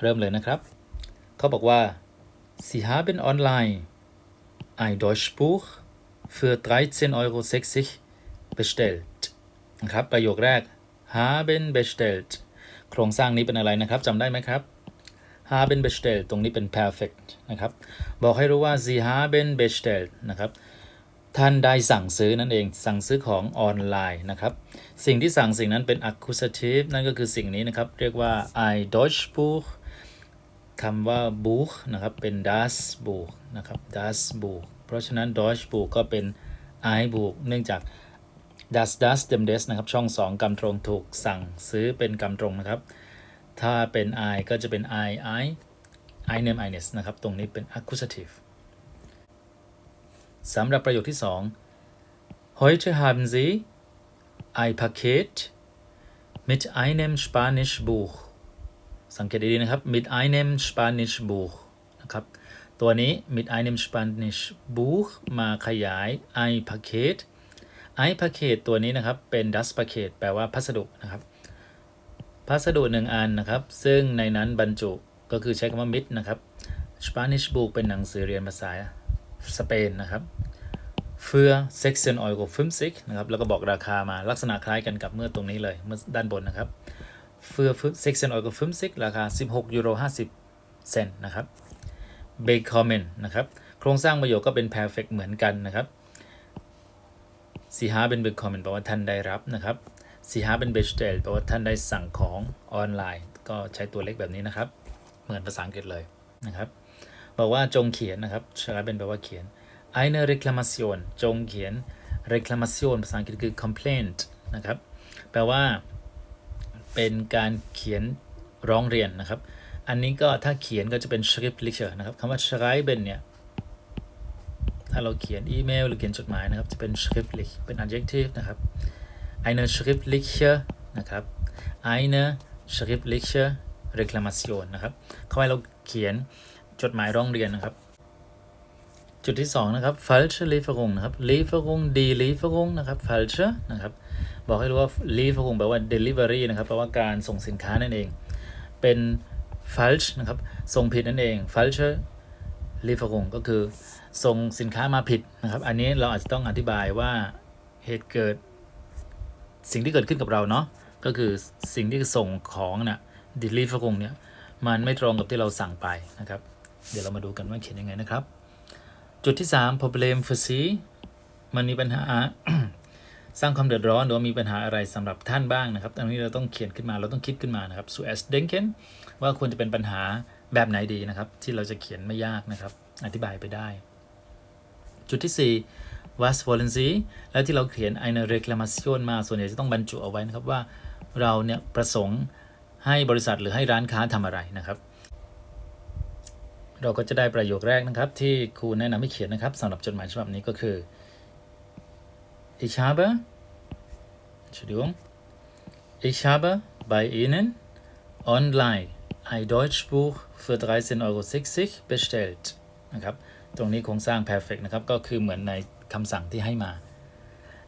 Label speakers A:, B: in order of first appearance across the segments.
A: เริ่มเลยนะครับ เขาบอกว่า Sie haben online ein Deutschbuch für 13,60 Euro bestellt นะครับ ประโยคแรก haben bestellt โครงสร้างนี้เป็นอะไรนะครับจำได้ไหมครับ haben bestellt ตรงนี้เป็น perfect นะครับ บอกให้รู้ว่า Sie haben bestellt นะครับท่านได้สั่งซื้อนั่นเองสั่งซื้อของออนไลน์นะครับ สิ่งที่สั่งสิ่งนั้นเป็น accusative นั่นก็คือสิ่งนี้นะครับ เรียกว่า ein Deutschbuch คำว่า Buch นะครับเป็น das Buch นะครับ das Buch เพราะฉะนั้น Deutsch Buch ก็เป็น I Buch เนื่องจาก das das dem des นะครับช่อง 2กำตรงถูกสั่งซื้อเป็นกำตรงนะครับ ถ้าเป็น I ก็จะเป็น I I I name I ness นะครับ ตรงนี้เป็น accusative สำหรับประโยคที่ 2 Heute haben Sie ein Paket mit einem Spanisch Buch สังเกตดีๆนะครับ mit einem Spanisch Buch นะครับ ตัวนี้ mit einem Spanisch Buch มาขยาย ein Paket ein Paket ตัวนี้นะครับ เป็น das Paket แปลว่าพัสดุนะครับ พัสดุหนึ่งอันนะครับ ซึ่งในนั้นบรรจุก็คือใช้คำว่า mit นะครับ Spanish Book เป็นหนังสือเรียนภาษาสเปนนะครับ für 16 Euro 50นะครับ แล้วก็บอกราคามาลักษณะคล้ายกันกับเมื่อตรงนี้เลย เมื่อด้านบนนะครับ für 16 Euro 50ราคา 16ยูโร50 เซนนะครับ bekommen นะครับ โครงสร้างประโยคก็เป็น perfect เหมือนกันนะครับ Sie haben bekommen แปลว่าท่านได้รับนะครับ Sie haben bestellt แปลว่าท่านได้สั่งของออนไลน์ ก็ใช้ตัวเล็กแบบนี้นะครับ เหมือนภาษาอังกฤษเลยนะครับบอกว่าจงเขียนนะครับใช้เป็นแปลว่าเขียน eine Reklamation จงเขียน Reklamation ภาษาอังกฤษคือ complaint นะครับ แปลว่า เป็นการเขียนร้องเรียนนะครับ อันนี้ก็ถ้าเขียนก็จะเป็น schriftliche นะครับคำว่า schreiben เนี่ย ถ้าเราเขียนอีเมลหรือเขียนจดหมายนะครับ จะเป็น schriftlich เป็น adjective นะครับ eine schriftliche นะครับ eine schriftliche Reklamation นะครับเขาให้เราเขียนจดหมายร้องเรียนนะครับ จุดที่ 2 นะครับ falsche Lieferung นะครับ Lieferung die Lieferung นะครับ falsche นะครับ บอกให้รู้ว่า Lieferung แปลว่า delivery นะครับแปลว่าการส่งสินค้านั่นเอง เป็น falsch นะครับ ส่งผิดนั่นเอง falsche Lieferung ก็คือ ส่งสินค้ามาผิดนะครับ อันนี้เราอาจจะต้องอธิบายว่าเหตุเกิด สิ่งที่เกิดขึ้นกับเราเนาะก็คือสิ่งที่ส่งของน่ะ delivery เนี่ยมันไม่ตรงกับที่เราสั่งไปนะครับ เดี๋ยวเรามาดูกันว่าเขียนยังไงนะครับ จุดที่ 3 problem for C มันมีปัญหา สร้างความเดือดร้อนหรือว่ามีปัญหาอะไรสำหรับท่านบ้างนะครับตรงนี้เราต้องเขียนขึ้นมาเราต้องคิดขึ้นมานะครับ so as denken ว่าควรจะเป็นปัญหาแบบไหนดีนะครับ ที่เราจะเขียนไม่ยากนะครับ อธิบายไปได้ จุดที่ 4 was wollen Sie แล้วที่เราเขียน eine Reklamation มาส่วนใหญ่จะต้องบรรจุเอาไว้นะครับว่าเราเนี่ยประสงค์ให้บริษัทหรือให้ร้านค้าทำอะไรนะครับ เราก็จะได้ประโยคแรกนะครับ ที่ครูแนะนำให้เขียนนะครับสำหรับจดหมายฉบับนี้ก็คือ ich habe Entschuldigung ich habe bei Ihnen online ein Deutschbuch für 13,60 Euro bestellt นะครับ ตรงนี้โครงสร้าง perfect นะครับ ก็คือเหมือนในคำสั่งที่ให้มา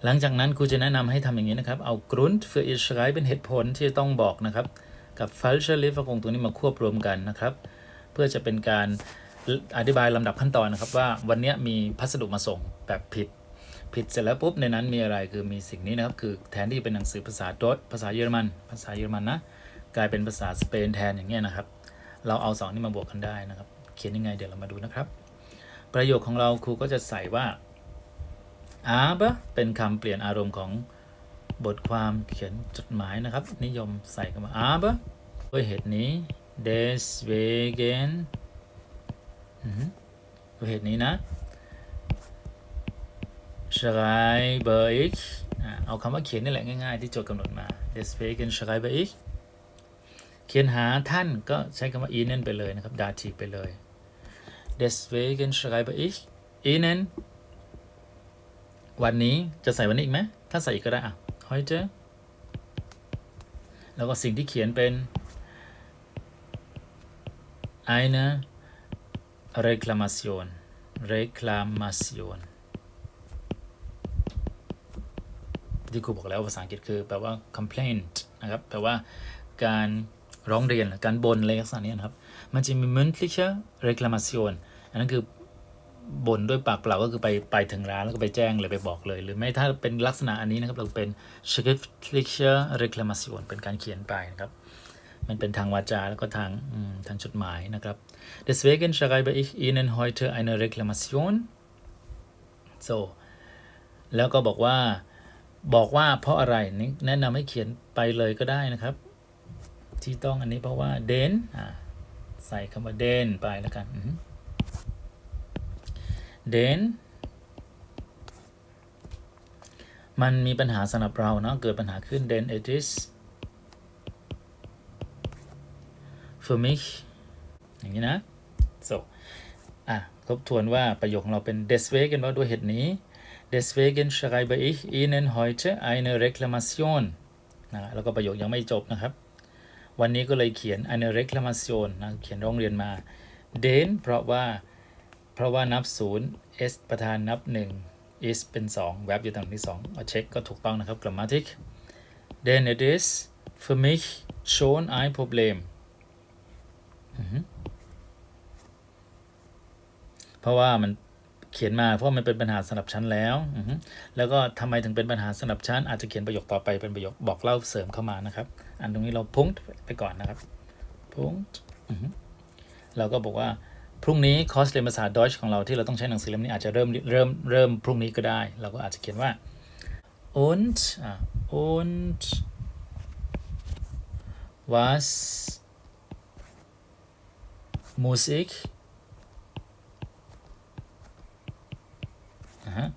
A: หลังจากนั้นครูจะแนะนำให้ทำอย่างนี้นะครับ เอา Grund für ihr Schreiben เหตุผลที่จะต้องบอกนะครับ กับ falsche Lieferung ตัวนี้มาควบรวมกันนะครับ เพื่อจะเป็นการอธิบายลำดับขั้นตอนนะครับว่าวันนี้มีพัสดุมาส่งแบบผิด ผิดเสร็จแล้วปุ๊บในนั้นมีอะไรคือมีสิ่งนี้นะครับ คือแทนที่เป็นหนังสือภาษาดอทภาษาเยอรมัน ภาษาเยอรมันนะ กลายเป็นภาษาสเปนแทนอย่างเงี้ยนะครับ เราเอาสองนี้มาบวกกันได้นะครับ เขียนยังไงเดี๋ยวเรามาดูนะครับ ประโยคของเราครูก็จะใส่ว่า aber เป็นคำเปลี่ยนอารมณ์ของบทความเขียนจดหมายนะครับ นิยมใส่คำว่า aber ด้วยเหตุนี้ deswegen อือฮึด้วยเหตุนี้นะ schreibe ich เอาคำว่าเขียนนี่แหละง่ายๆ ที่โจทย์กำหนดมา deswegen schreibe ich เขียนหาท่านก็ใช้คำว่า ihnen ไปเลยนะครับ dativ ไปเลย deswegen schreibe ich ihnen วันนี้จะใส่วันนี้อีกไหม ถ้าใส่อีกก็ได้อะ heute แล้วก็สิ่งที่เขียนเป็น eine Reklamation Reklamation ที่ครูบอกแล้วภาษาอังกฤษคือแปลว่า complaint นะครับแปลว่าการร้องเรียนการบนอะไรลักษณะนี้นะครับ มันจะมี mündliche Reklamation อันนั้นคือบ่นด้วยปากเปล่าก็คือไปไปถึงร้านแล้วก็ไปแจ้งเลยไปบอกเลย หรือไม่ถ้าเป็นลักษณะอันนี้นะครับ เราเป็น schriftliche Reklamation เป็นการเขียนไปนะครับ มันเป็นทางวาจาแล้วก็ทางทางจดหมายนะครับ deswegen schreibe ich Ihnen heute eine Reklamation so แล้วก็บอกว่า บอกว่าเพราะอะไรแนะนำให้เขียนไปเลยก็ได้นะครับ ที่ต้องอันนี้เพราะว่า den อ่าใส่คำว่า den ไปแล้วกันอือฮึ den มันมีปัญหาสำหรับเราเนาะเกิดปัญหาขึ้น den it is für mich อย่างนี้นะ so อะทบทวนว่าประโยคของเราเป็น deswegen ว่าด้วยเหตุนี้ deswegen schreibe ich Ihnen heute eine Reklamation นะแล้วก็ประโยคยังไม่จบนะครับ วันนี้ก็เลยเขียน eine Reklamation นะเขียนร้องเรียนมา den เพราะว่า เพราะว่านับศูนย์ s ประธานนับหนึ่ง is เป็นสองแวบอยู่ตรงที่สองเอาเช็คก็ถูกต้องนะครับ grammatik denn it is für mich schon ein Problem เพราะว่ามัน เขียนมาเพราะมันเป็นปัญหาสำหรับฉันแล้ว แล้วก็ทำไมถึงเป็นปัญหาสำหรับฉันอาจจะเขียนประโยคต่อไปเป็นประโยคบอกเล่าเสริมเข้ามานะครับ อันตรงนี้เราพุ่งไปก่อนนะครับพุ่งเราก็บอกว่าพรุ่งนี้คอร์สเรียนภาษาดอยช์ของเราที่เราต้องใช้หนังสือเล่มนี้อาจจะเริ่มเริ่มเริ่มพรุ่งนี้ก็ได้ เราก็อาจจะเขียนว่า und อ่า und was muss ich อ่าฮะ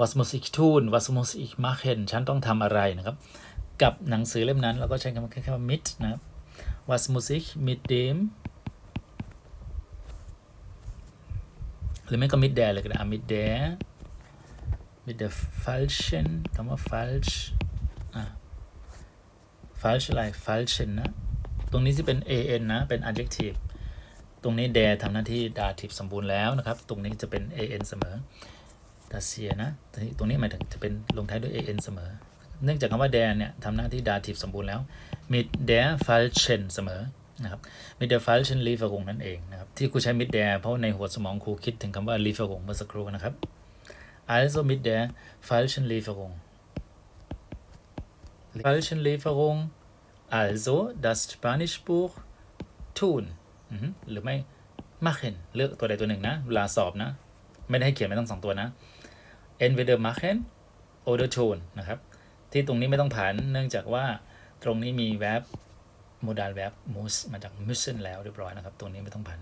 A: was muss ich tun was muss ich machen ฉันต้องทำอะไรนะครับ กับหนังสือเล่มนั้น เราก็ใช้คำว่าแค่คำว่า mit นะครับ was muss ich mit dem หรือไม่ก็ mit der เลยก็ได้ mit der mit der falschen คำว่า falsch อะ falsch อะไร falschen นะ ตรงนี้ที่เป็น an นะ เป็น adjective ตรงนี้ der ทำหน้าที่ dative สมบูรณ์แล้วนะครับ ตรงนี้จะเป็น an เสมอ ดาเซียนะตรงนี้หมายถึงจะเป็นลงท้ายด้วย an เสมอ เนื่องจากคำว่า der เนี่ยทำหน้าที่ dative สมบูรณ์แล้ว mit der falschen เสมอนะครับ mit der falschen Lieferung นั่นเองนะครับที่ครูใช้ mit der เพราะในหัวสมองครูคิดถึงคำว่า Lieferung เมื่อสักครู่นะครับ also mit der falschen Lieferung falschen Lieferung also das Spanischbuch tun หรือไม่ machen เลือกตัวใดตัวหนึ่งนะเวลาสอบนะ ไม่ได้ให้เขียนไม่ต้องสองตัวนะ entweder machen oder tun นะครับ ที่ตรงนี้ไม่ต้องผันเนื่องจากว่าตรงนี้มี verb modal verb muss มาจาก müssen แล้วเรียบร้อยนะครับ ตรงนี้ไม่ต้องผัน